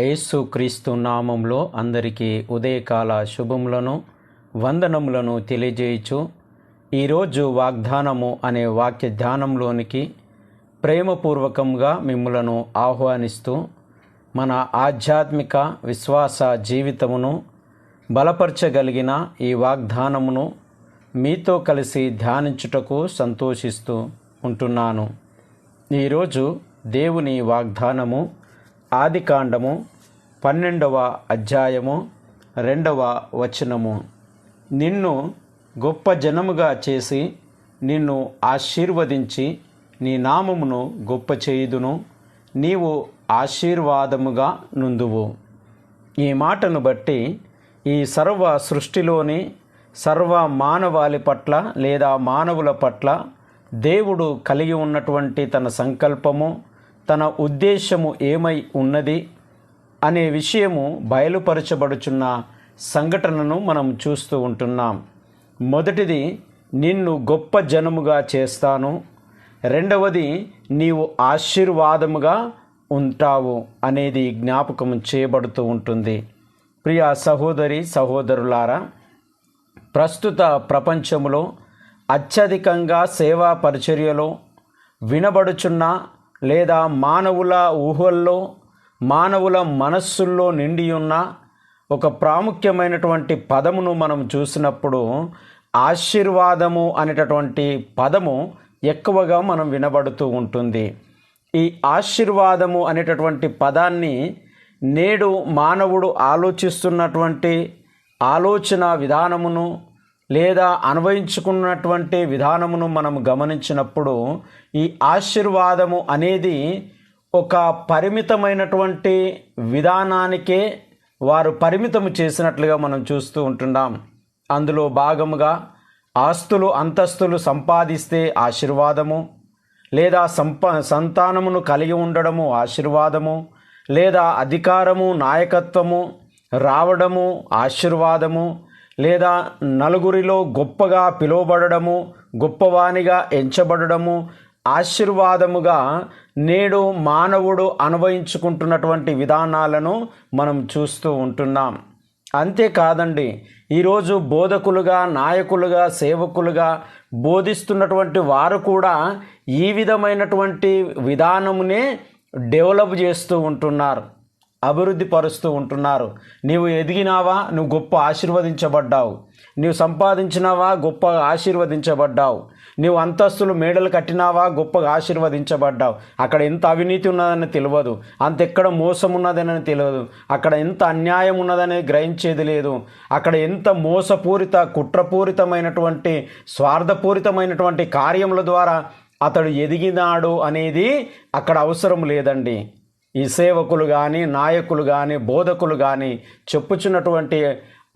యేసు క్రీస్తు నామంలో అందరికీ ఉదయకాల శుభములను వందనములను తెలియజేయచ్చు ఈరోజు వాగ్దానము అనే వాక్య ధ్యానంలోనికి ప్రేమపూర్వకంగా మిమ్ములను ఆహ్వానిస్తూ మన ఆధ్యాత్మిక విశ్వాస జీవితమును బలపరచగలిగిన ఈ వాగ్దానమును మీతో కలిసి ధ్యానించుటకు సంతోషిస్తూ ఉంటున్నాను. ఈరోజు దేవుని వాగ్దానము ఆదికాండము పన్నెండవ అధ్యాయము రెండవ వచనము. నిన్ను గొప్ప జనముగా చేసి నిన్ను ఆశీర్వదించి నీ నామమును గొప్ప చేయుదును. నీవు ఆశీర్వాదముగా నుందువు. ఈ మాటను బట్టి ఈ సర్వ సృష్టిలోని సర్వ మానవాళి పట్ల లేదా మానవుల పట్ల దేవుడు కలిగి ఉన్నటువంటి తన సంకల్పము తన ఉద్దేశము ఏమై ఉన్నది అనే విషయము బయలుపరచబడుచున్న సంఘటనను మనం చూస్తూ ఉంటున్నాం. మొదటిది నిన్ను గొప్ప జనముగా చేస్తాను. రెండవది నీవు ఆశీర్వాదముగా ఉంటావు అనేది జ్ఞాపకం చేయబడుతూ ఉంటుంది. ప్రియ సహోదరి సహోదరులారా ప్రస్తుత ప్రపంచంలో అత్యధికంగా సేవా పరిచర్యలో వినబడుచున్న లేదా మానవుల ఊహల్లో మానవుల మనస్సుల్లో నిండి ఉన్న ఒక ప్రాముఖ్యమైనటువంటి పదమును మనం చూసినప్పుడు ఆశీర్వాదము అనేటటువంటి పదము ఎక్కువగా మనం వినబడుతూ ఉంటుంది. ఈ ఆశీర్వాదము అనేటటువంటి పదాన్ని నేడు మానవుడు ఆలోచిస్తున్నటువంటి ఆలోచన విధానమును లేదా అన్వయించుకున్నటువంటి విధానమును మనం గమనించినప్పుడు ఈ ఆశీర్వాదము అనేది ఒక పరిమితమైనటువంటి విధానానికే వారు పరిమితము చేసినట్లుగా మనం చూస్తూ ఉంటున్నాం. అందులో భాగముగా ఆస్తులు అంతస్తులు సంపాదిస్తే ఆశీర్వాదము లేదా సంప సంతానమును కలిగి ఉండడము ఆశీర్వాదము లేదా అధికారము నాయకత్వము రావడము ఆశీర్వాదము లేదా నలుగురిలో గొప్పగా పిలువబడము గొప్పవానిగా ఎంచబడము ఆశీర్వాదముగా నేడు మానవుడు అనుభవించుకుంటున్నటువంటి విధానాలను మనం చూస్తూ ఉంటున్నాం. అంతేకాదండి ఈరోజు బోధకులుగా నాయకులుగా సేవకులుగా బోధిస్తున్నటువంటి వారు కూడా ఈ విధమైనటువంటి విధానమునే డెవలప్ చేస్తూ ఉంటున్నారు. అభివృద్ధి పరుస్తూ ఉంటున్నారు. నీవు ఎదిగినావా నువ్వు గొప్ప ఆశీర్వదించబడ్డావు. నీవు సంపాదించినావా గొప్పగా ఆశీర్వదించబడ్డావు. నీవు అంతస్తులు మేడలు కట్టినావా గొప్పగా ఆశీర్వదించబడ్డావు. అక్కడ ఎంత అవినీతి ఉన్నదని తెలియదు. అంత ఎక్కడ మోసం ఉన్నదని తెలియదు. అక్కడ ఎంత అన్యాయం ఉన్నదని గ్రహించేది లేదు. అక్కడ ఎంత మోసపూరిత కుట్రపూరితమైనటువంటి స్వార్థపూరితమైనటువంటి కార్యముల ద్వారా అతడు ఎదిగినాడు అనేది అక్కడ అవసరం లేదండి. ఈ సేవకులు కానీ నాయకులు కానీ బోధకులు కానీ చెప్పుచున్నటువంటి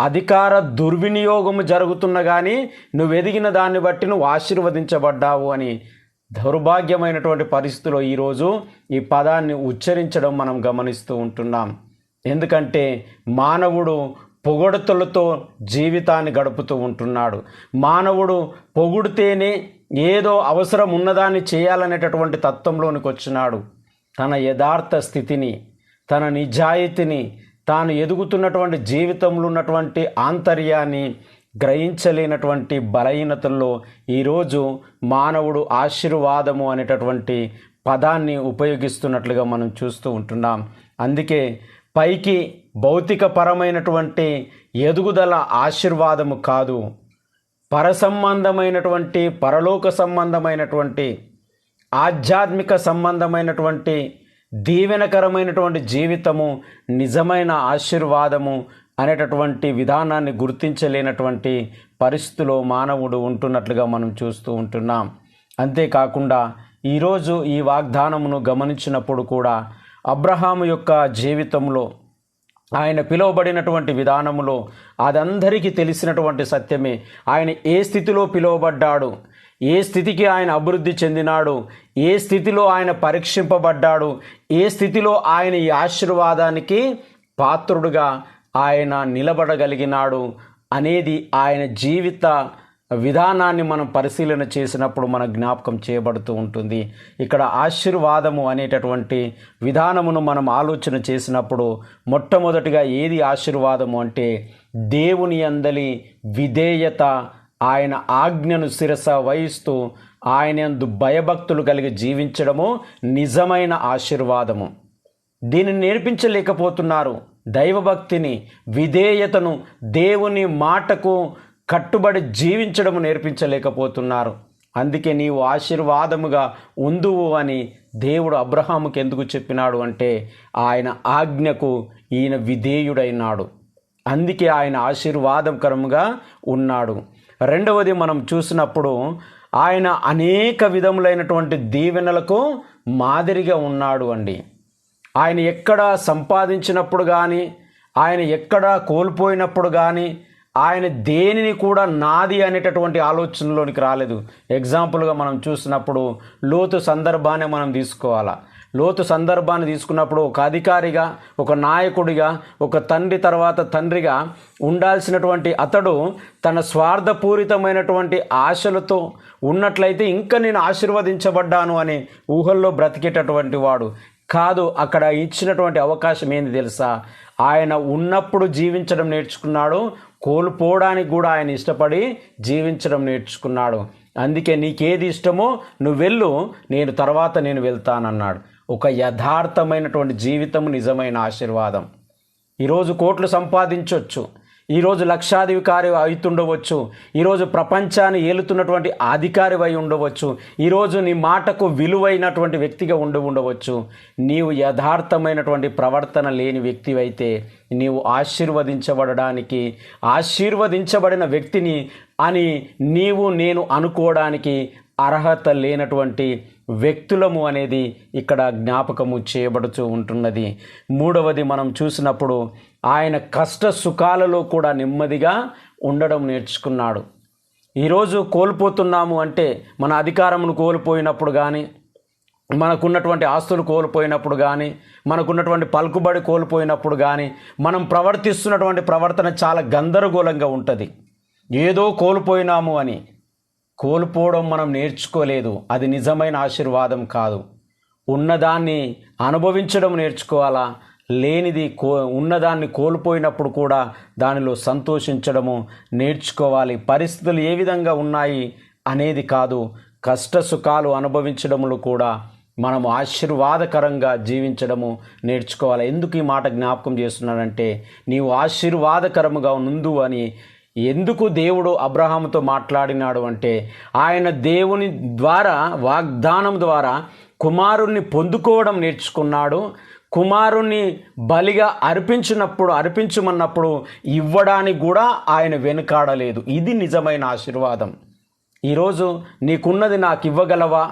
అధికార దుర్వినియోగము జరుగుతున్న కానీ నువ్వు ఎదిగిన దాన్ని బట్టి నువ్వు ఆశీర్వదించబడ్డావు అని దౌర్భాగ్యమైనటువంటి పరిస్థితిలో ఈరోజు ఈ పదాన్ని ఉచ్చరించడం మనం గమనిస్తూ ఉంటున్నాం. ఎందుకంటే మానవుడు పొగడుతలతో జీవితాన్ని గడుపుతూ ఉంటున్నాడు. మానవుడు పొగుడితేనే ఏదో అవసరం ఉన్నదాన్ని చేయాలనేటటువంటి తత్వంలోనికి వచ్చినాడు. తన యథార్థ స్థితిని తన నిజాయితీని తాను ఎదుగుతున్నటువంటి జీవితంలో ఉన్నటువంటి ఆంతర్యాన్ని గ్రహించలేనటువంటి బలహీనతల్లో ఈరోజు మానవుడు ఆశీర్వాదము అనేటటువంటి పదాన్ని ఉపయోగిస్తున్నట్లుగా మనం చూస్తూ ఉంటున్నాం. అందుకే పైకి భౌతికపరమైనటువంటి ఎదుగుదల ఆశీర్వాదము కాదు. పరసంబంధమైనటువంటి పరలోక సంబంధమైనటువంటి ఆధ్యాత్మిక సంబంధమైనటువంటి దీవెనకరమైనటువంటి జీవితము నిజమైన ఆశీర్వాదము అనేటటువంటి విధానాన్ని గుర్తించలేనటువంటి పరిస్థితిలో మానవుడు ఉంటున్నట్లుగా మనం చూస్తూ ఉంటున్నాం. అంతేకాకుండా ఈరోజు ఈ వాగ్దానమును గమనించినప్పుడు కూడా అబ్రహాము యొక్క జీవితంలో ఆయన పిలువబడినటువంటి విధానములో అదందరికీ తెలిసినటువంటి సత్యమే. ఆయన ఏ స్థితిలో పిలువబడ్డాడు? ఏ స్థితికి ఆయన అభివృద్ధి చెందినాడు? ఏ స్థితిలో ఆయన పరీక్షింపబడ్డాడు? ఏ స్థితిలో ఆయన ఈ ఆశీర్వాదానికి పాత్రుడుగా ఆయన నిలబడగలిగినాడు? అనేది ఆయన జీవిత విధానాన్ని మనం పరిశీలన చేసినప్పుడు మన జ్ఞాపకం చేయబడుతూ ఉంటుంది. ఇక్కడ ఆశీర్వాదము అనేటటువంటి విధానమును మనం ఆలోచన చేసినప్పుడు మొట్టమొదటిగా ఏది ఆశీర్వాదము అంటే దేవుని అందలి విధేయత ఆయన ఆజ్ఞను శిరస వహిస్తూ ఆయనందు భయభక్తులు కలిగి జీవించడము నిజమైన ఆశీర్వాదము. దీనిని నేర్పించలేకపోతున్నారు. దైవభక్తిని విధేయతను దేవుని మాటకు కట్టుబడి జీవించడము నేర్పించలేకపోతున్నారు. అందుకే నీవు ఆశీర్వాదముగా ఉందువు అని దేవుడు అబ్రహాముకి ఎందుకు చెప్పినాడు అంటే ఆయన ఆజ్ఞకు ఈయన విధేయుడైనాడు. అందుకే ఆయన ఆశీర్వాదకరముగా ఉన్నాడు. రెండవది మనం చూసినప్పుడు ఆయన అనేక విధములైనటువంటి దీవెనలకు మాదిరిగా ఉన్నాడు అండి. ఆయన ఎక్కడ సంపాదించినప్పుడు కానీ ఆయన ఎక్కడ కోల్పోయినప్పుడు కానీ ఆయన దేనిని కూడా నాది అనేటటువంటి ఆలోచనలోనికి రాలేదు. ఎగ్జాంపుల్గా మనం చూసినప్పుడు లోతు సందర్భాన్ని మనం తీసుకోవాలా? లోతు సందర్భాన్ని తీసుకున్నప్పుడు ఒక అధికారిగా ఒక నాయకుడిగా ఒక తండ్రి తర్వాత తండ్రిగా ఉండాల్సినటువంటి అతడు తన స్వార్థపూరితమైనటువంటి ఆశలతో ఉన్నట్లయితే ఇంకా నేను ఆశీర్వదించబడ్డాను అనే ఊహల్లో బ్రతికేటటువంటి వాడు. కాదు అక్కడ ఇచ్చినటువంటి అవకాశం ఏంది తెలుసా? ఆయన ఉన్నప్పుడు జీవించడం నేర్చుకున్నాడు కోల్పోవడానికి కూడా ఆయన ఇష్టపడి జీవించడం నేర్చుకున్నాడు. అందుకే నీకేది ఇష్టమో నువ్వు వెళ్ళు నేను తర్వాత నేను వెళ్తానన్నాడు. ఒక యథార్థమైనటువంటి జీవితం నిజమైన ఆశీర్వాదం. ఈరోజు కోట్లు సంపాదించవచ్చు ఈరోజు లక్షాధికారి అవుతుండవచ్చు ఈరోజు ప్రపంచాన్ని ఏలుతున్నటువంటి అధికారి అయి ఉండవచ్చు. ఈరోజు నీ మాటకు విలువైనటువంటి వ్యక్తిగా ఉండి ఉండవచ్చు. నీవు యథార్థమైనటువంటి ప్రవర్తన లేని వ్యక్తి అయితే నీవు ఆశీర్వదించబడడానికి ఆశీర్వదించబడిన వ్యక్తిని అని నీవు నేను అనుకోవడానికి అర్హత లేనటువంటి వ్యక్తులము అనేది ఇక్కడ జ్ఞాపకము చేయబడుతూ ఉంటున్నది. మూడవది మనం చూసినప్పుడు ఆయన కష్ట సుఖాలలో కూడా నెమ్మదిగా ఉండడం నేర్చుకున్నాడు. ఈరోజు కోల్పోతున్నాము అంటే మన అధికారమును కోల్పోయినప్పుడు కానీ మనకున్నటువంటి ఆస్తులు కోల్పోయినప్పుడు కానీ మనకున్నటువంటి పలుకుబడి కోల్పోయినప్పుడు కానీ మనం ప్రవర్తిస్తున్నటువంటి ప్రవర్తన చాలా గందరగోళంగా ఉంటుంది. ఏదో కోల్పోయినాము అని. కోల్పోవడం మనం నేర్చుకోలేదు. అది నిజమైన ఆశీర్వాదం కాదు. ఉన్నదాన్ని అనుభవించడం నేర్చుకోవాలా? లేనిది కో ఉన్నదాన్ని కోల్పోయినప్పుడు కూడా దానిలో సంతోషించడము నేర్చుకోవాలి. పరిస్థితులు ఏ విధంగా ఉన్నాయి అనేది కాదు కష్ట సుఖాలు అనుభవించడములు కూడా మనము ఆశీర్వాదకరంగా జీవించడము నేర్చుకోవాలి. ఎందుకు ఈ మాట జ్ఞాపకం చేస్తున్నానంటే నీవు ఆశీర్వాదకరముగా ఉందు అని ఎందుకు దేవుడు అబ్రహాముతో మాట్లాడినాడు అంటే ఆయన దేవుని ద్వారా వాగ్దానం ద్వారా కుమారుణ్ణి పొందుకోవడం నేర్చుకున్నాడు. కుమారుణ్ణి బలిగా అర్పించినప్పుడు అర్పించమన్నప్పుడు ఇవ్వడానికి కూడా ఆయన వెనుకాడలేదు. ఇది నిజమైన ఆశీర్వాదం. ఈరోజు నీకున్నది నాకు ఇవ్వగలవా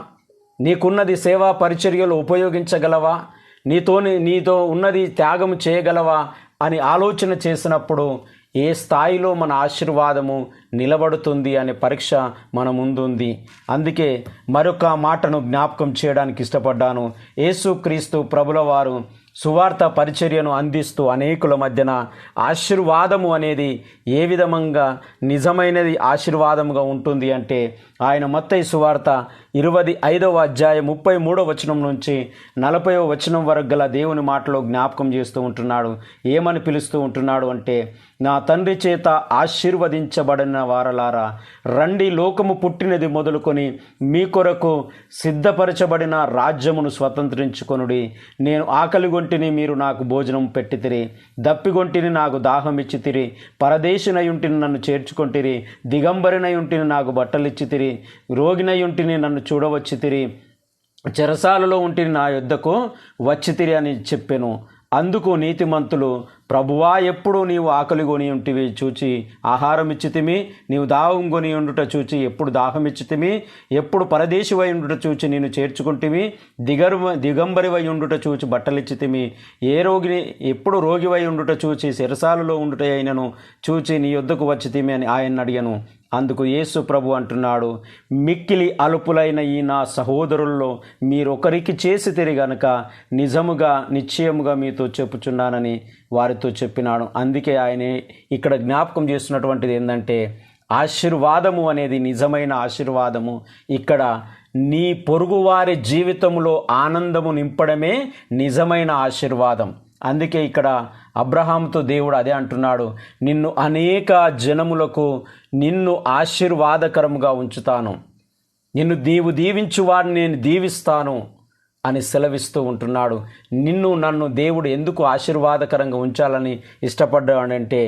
నీకున్నది సేవా పరిచర్యలు ఉపయోగించగలవా? నీతోని నీతో ఉన్నది త్యాగం చేయగలవా? అని ఆలోచన చేసినప్పుడు ఏ స్థాయిలో మన ఆశీర్వాదము నిలబడుతుంది అనే పరీక్ష మన ముందుంది. అందుకే మరొక మాటను జ్ఞాపకం చేయడానికి ఇష్టపడ్డాను. యేసుక్రీస్తు ప్రభుల వారు సువార్త పరిచర్యను అందిస్తూ అనేకుల మధ్యన ఆశీర్వాదము అనేది ఏ విధంగా నిజమైనది ఆశీర్వాదముగా ఉంటుంది అంటే ఆయన మొత్తయి సువార్త ఇరవై ఐదవ అధ్యాయం ముప్పై మూడవ వచనం నుంచి నలభైవ వచనం వరకు గల దేవుని మాటలో జ్ఞాపకం చేస్తూ ఉంటున్నాడు. ఏమని పిలుస్తూ ఉంటున్నాడు అంటే నా తండ్రి చేత ఆశీర్వదించబడిన వారలారా రండి లోకము పుట్టినది మొదలుకొని మీ కొరకు సిద్ధపరచబడిన రాజ్యమును స్వతంత్రించుకొనుడి. నేను ఆకలి గొంటిని మీరు నాకు భోజనం పెట్టితిరి. దప్పిగొంటిని నాకు దాహం ఇచ్చితిరి. పరదేశినయుంటిని నన్ను చేర్చుకొంటిరి. దిగంబరినయుంటిని నాకు బట్టలిచ్చితిరి. రోగినయుంటిని నన్ను చూడవచ్చు తిరి. చెరసాలలో ఉంటిని నా యుద్ధకు వచ్చితిరి అని చెప్పాను. అందుకు నీతిమంతులు ప్రభువా ఎప్పుడు నీవు ఆకలి కొని ఉంటివి చూచి ఆహారం ఇచ్చితిమి నీవు దాహం కొని ఉండుట చూచి ఎప్పుడు దాహం ఇచ్చితిమి ఎప్పుడు పరదేశివై ఉండుట చూచి నేను చేర్చుకుంటివి దిగరు దిగంబరివై ఉండుట చూచి బట్టలిచ్చితిమి ఏ రోగిని ఎప్పుడు రోగివై ఉండుట చూచి శిరసాలలో ఉండుట అయినను చూచి నీ యొద్దకు వచ్చితిమి అని ఆయన అడిగాను. అందుకు యేసు ప్రభు అంటున్నాడు మిక్కిలి అలుపులైన ఈ నా సహోదరుల్లో మీరొకరికి చేసి తిరిగి నిజముగా నిశ్చయముగా మీతో చెప్పుచున్నానని వారితో చెప్పినాడు. అందుకే ఆయన ఇక్కడ జ్ఞాపకం చేస్తున్నటువంటిది ఏంటంటే ఆశీర్వాదము అనేది నిజమైన ఆశీర్వాదము. ఇక్కడ నీ పొరుగువారి జీవితంలో ఆనందము నింపడమే నిజమైన ఆశీర్వాదం. అందుకే ఇక్కడ అబ్రహాంతో దేవుడు అదే అంటున్నాడు నిన్ను అనేక జనములకు నిన్ను ఆశీర్వాదకరముగా ఉంచుతాను. నిన్ను నీవు దీవించు వాడిని నేను దీవిస్తాను అని సెలవిస్తూ ఉంటున్నాడు. నిన్ను నన్ను దేవుడు ఎందుకు ఆశీర్వాదకరంగా ఉంచాలని ఇష్టపడ్డాడంటే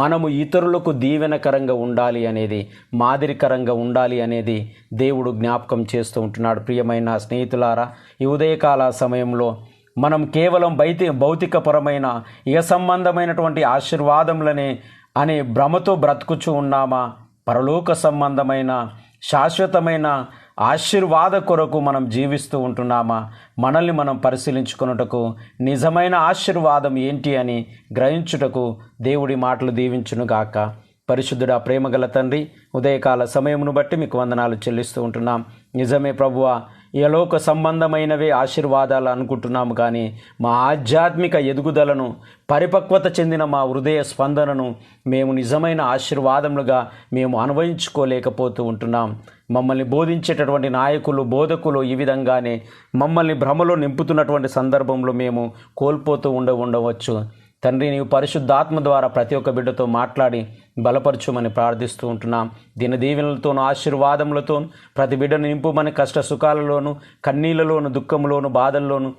మనము ఇతరులకు దీవెనకరంగా ఉండాలి అనేది మాదిరికరంగా ఉండాలి అనేది దేవుడు జ్ఞాపకం చేస్తూ ఉంటున్నాడు. ప్రియమైన స్నేహితులారా ఈ ఉదయకాల సమయంలో మనం కేవలం బైతి భౌతికపరమైన ఇహ సంబంధమైనటువంటి ఆశీర్వాదములనే అనే భ్రమతో బ్రతుకుచూ ఉన్నామా? పరలోక సంబంధమైన శాశ్వతమైన ఆశీర్వాద కొరకు మనం జీవిస్తూ ఉంటున్నామా? మనల్ని మనం పరిశీలించుకున్నటకు నిజమైన ఆశీర్వాదం ఏంటి అని గ్రహించుటకు దేవుడి మాటలు దీవించునుగాక పరిశుద్ధుడా ప్రేమగల తండ్రి ఉదయకాల సమయమును బట్టి మీకు వందనాలు చెల్లిస్తూ ఉంటున్నాం. నిజమే ప్రభువా ఇహలోక సంబంధమైనవే ఆశీర్వాదాలు అనుకుంటున్నాము కానీ మా ఆధ్యాత్మిక ఎదుగుదలను పరిపక్వత చెందిన మా హృదయ స్పందనను మేము నిజమైన ఆశీర్వాదములుగా మేము అనుభవించుకోలేకపోతూ ఉంటున్నాం. మమ్మల్ని బోధించేటటువంటి నాయకులు బోధకులు ఈ విధంగానే మమ్మల్ని భ్రమలో నింపుతున్నటువంటి సందర్భంలో మేము కోల్పోతూ ఉండ ఉండవచ్చు. తండ్రి నీవు పరిశుద్ధాత్మ ద్వారా ప్రతి ఒక్క బిడ్డతో మాట్లాడి బలపరచుమని ప్రార్థిస్తూ ఉంటున్నాం. దీని దీవెనలతోనూ ఆశీర్వాదములతో ప్రతి బిడ్డను నింపుమని కష్ట సుఖాలలోను కన్నీళ్ళలోను దుఃఖంలోను బాధల్లోను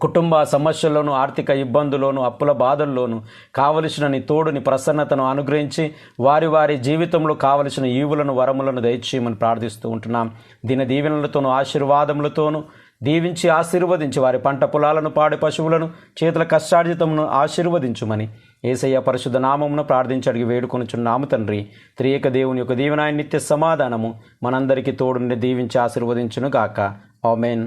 కుటుంబ సమస్యల్లోనూ ఆర్థిక ఇబ్బందుల్లోనూ అప్పుల బాధల్లోను కావలసిన నీ తోడుని ప్రసన్నతను అనుగ్రహించి వారి వారి జీవితంలో కావలసిన ఈవులను వరములను దయచేయమని ప్రార్థిస్తూ ఉంటున్నాం. దీని దీవెనలతోనూ ఆశీర్వాదములతోనూ దీవించి ఆశీర్వదించి వారి పంట పొలాలను పాడి పశువులను చేతుల కష్టార్జితమును ఆశీర్వదించుమని ఏసయ్య పరిశుద్ధ నామమును ప్రార్థించడిగి వేడుకొనుచున్నాము తండ్రి. త్రియక దేవుని యొక్క దీవెనాయ నిత్య సమాధానము మనందరికీ తోడుండి దీవించి ఆశీర్వదించును గాక ఆమెన్.